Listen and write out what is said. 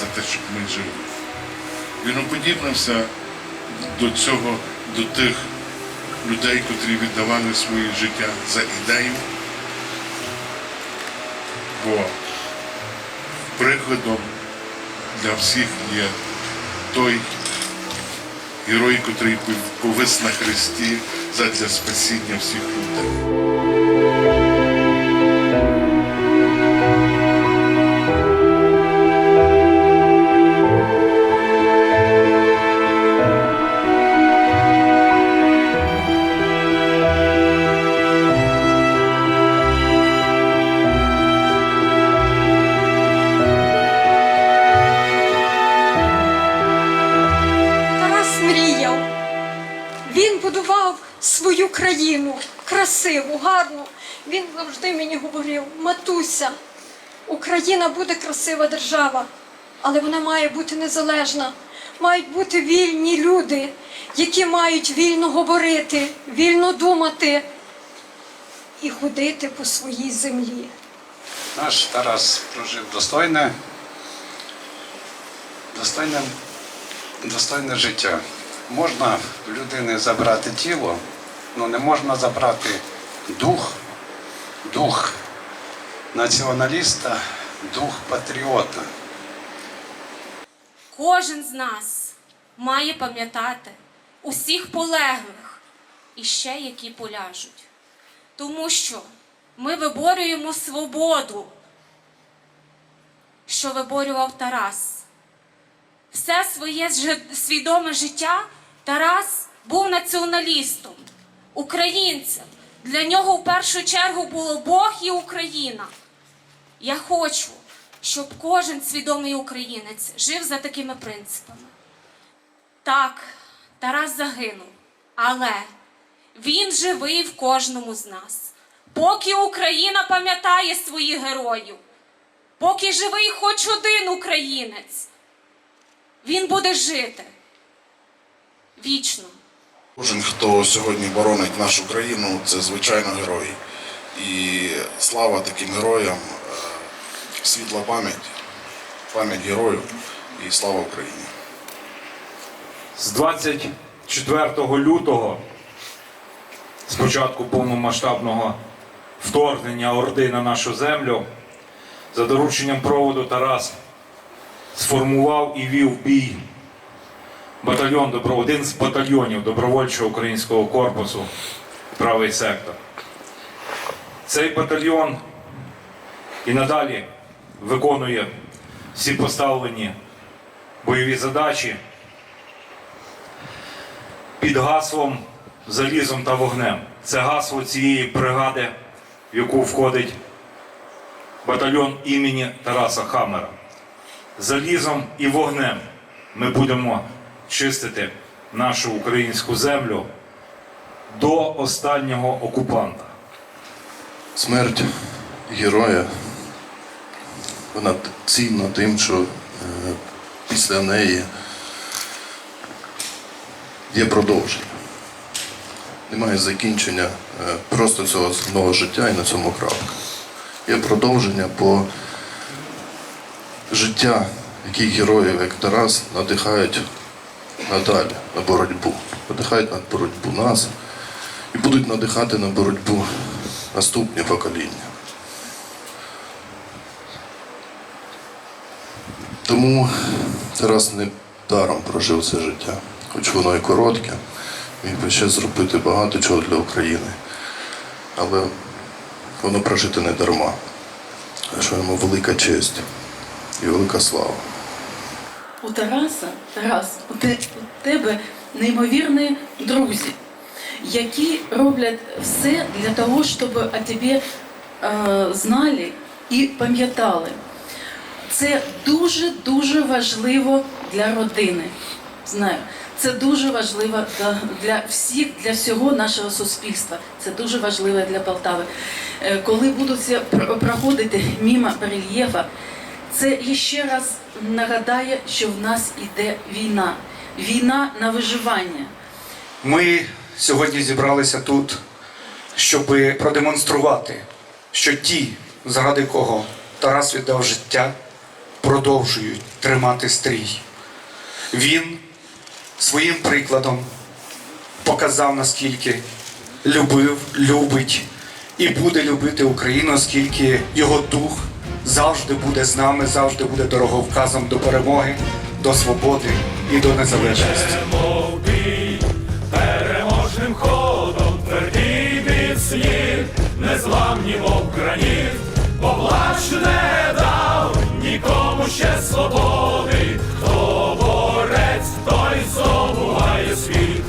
за те, щоб ми жили. Він уподібнився до цього, до тих людей, котрі віддавали своє життя за ідею. Бо прикладом для всіх є той герой, котрий повис на хресті задля спасіння всіх людей. Він будував свою країну красиву, гарну. Він завжди мені говорив: Матуся, Україна буде красива держава, але вона має бути незалежна. Мають бути вільні люди, які мають вільно говорити, вільно думати і ходити по своїй землі. Наш Тарас прожив достойне, достойне, достойне життя. Можна людини забрати тіло, але не можна забрати дух, дух націоналіста, дух патріота. Кожен з нас має пам'ятати усіх полеглих і ще які поляжуть. Тому що ми виборюємо свободу, що виборював Тарас. Все своє свідоме життя Тарас був націоналістом, українцем. Для нього в першу чергу було Бог і Україна. Я хочу, щоб кожен свідомий українець жив за такими принципами. Так, Тарас загинув, але він живий в кожному з нас. Поки Україна пам'ятає своїх героїв, поки живий хоч один українець, він буде жити вічно. Кожен, хто сьогодні боронить нашу країну, це звичайно герої. І слава таким героям, е, світла пам'ять, пам'ять героїв і слава Україні. З 24 лютого, з початку повномасштабного вторгнення Орди на нашу землю, за дорученням проводу Тарас сформував і вів бій батальйон один з батальйонів добровольчого українського корпусу правий сектор. Цей батальйон і надалі виконує всі поставлені бойові задачі під гаслом залізом та вогнем. Це гасло цієї бригади, в яку входить батальйон імені Тараса Хамера. Залізом і вогнем ми будемо чистити нашу українську землю до останнього окупанта. Смерть героя, вона цінна тим, що е, після неї є продовження. Немає закінчення е, просто цього земного життя і на цьому крапка. Є продовження, бо життя яких героїв, як Тарас, надихають надалі на боротьбу. Надихають на боротьбу нас і будуть надихати на боротьбу наступні покоління. Тому Тарас не даром прожив це життя, хоч воно і коротке, міг би ще зробити багато чого для України. Але воно прожите не дарма. Що йому велика честь і велика слава. У Тараса, Тарас, у, те, у тебе неймовірні друзі, які роблять все для того, щоб о тебе е, знали і пам'ятали. Це дуже-дуже важливо для родини. Знаю, це дуже важливо для, всіх, для всього нашого суспільства. Це дуже важливо для Полтави. Е, Коли будуть проходити мимо барельєфа, це ще раз нагадає, що в нас іде війна. Війна на виживання. Ми сьогодні зібралися тут, щоб продемонструвати, що ті, заради кого Тарас віддав життя, продовжують тримати стрій. Він своїм прикладом показав, наскільки любив, любить і буде любити Україну, оскільки його дух завжди буде з нами, завжди буде дороговказом до перемоги, до свободи і до незалежності. переможним ходом, твердий міцні, незламні, мов граніт, бо не дав нікому ще свободи, хто борець, той здобуває світ,